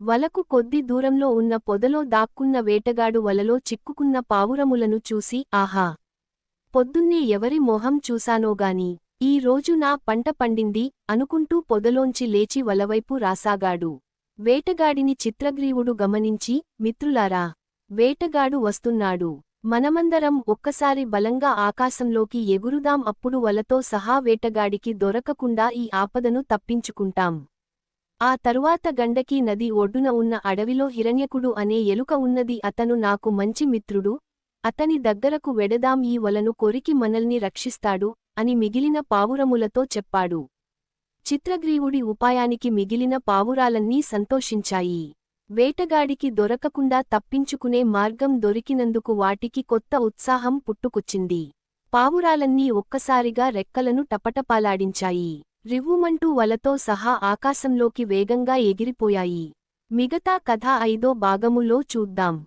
వలకు కొద్ది దూరంలో ఉన్న పొదలో దాక్కున్న వేటగాడు వలలో చిక్కుకున్న పావురములను చూసి ఆహా! పొద్దున్నే ఎవరి మొహం చూశానోగాని ఈ రోజు నా పంట పండింది అనుకుంటూ పొదలోంచి లేచి వలవైపు రాసాగాడు. వేటగాడిని చిత్రగ్రీవుడు గమనించి మిత్రులారా! వేటగాడు వస్తున్నాడు. మనమందరం ఒక్కసారి బలంగా ఆకాశంలోకి ఎగురుదాం అప్పుడు వలతో సహా వేటగాడికి దొరకకుండా ఈ ఆపదను తప్పించుకుంటాం. ఆ తరువాత గండకీ నది ఒడ్డున ఉన్న అడవిలో హిరణ్యకుడు అనే ఎలుక ఉన్నది అతను నాకు మంచి మిత్రుడు అతని దగ్గరకు వెడదాం ఈ వలను కొరికి మనల్ని రక్షిస్తాడు అని మిగిలిన పావురములతో చెప్పాడు. చిత్రగ్రీవుడి ఉపాయానికి మిగిలిన పావురాలన్నీ సంతోషించాయి. వేటగాడికి దొరకకుండా తప్పించుకునే మార్గం దొరికినందుకు వాటికి కొత్త ఉత్సాహం పుట్టుకొచ్చింది. పావురాలన్నీ ఒక్కసారిగా రెక్కలను టపటపాలాడించాయి. రివ్వుమంటూ వలతో సహా ఆకాశంలోకి వేగంగా ఎగిరిపోయాయి. మిగతా కథ ఐదో భాగములో చూద్దాం.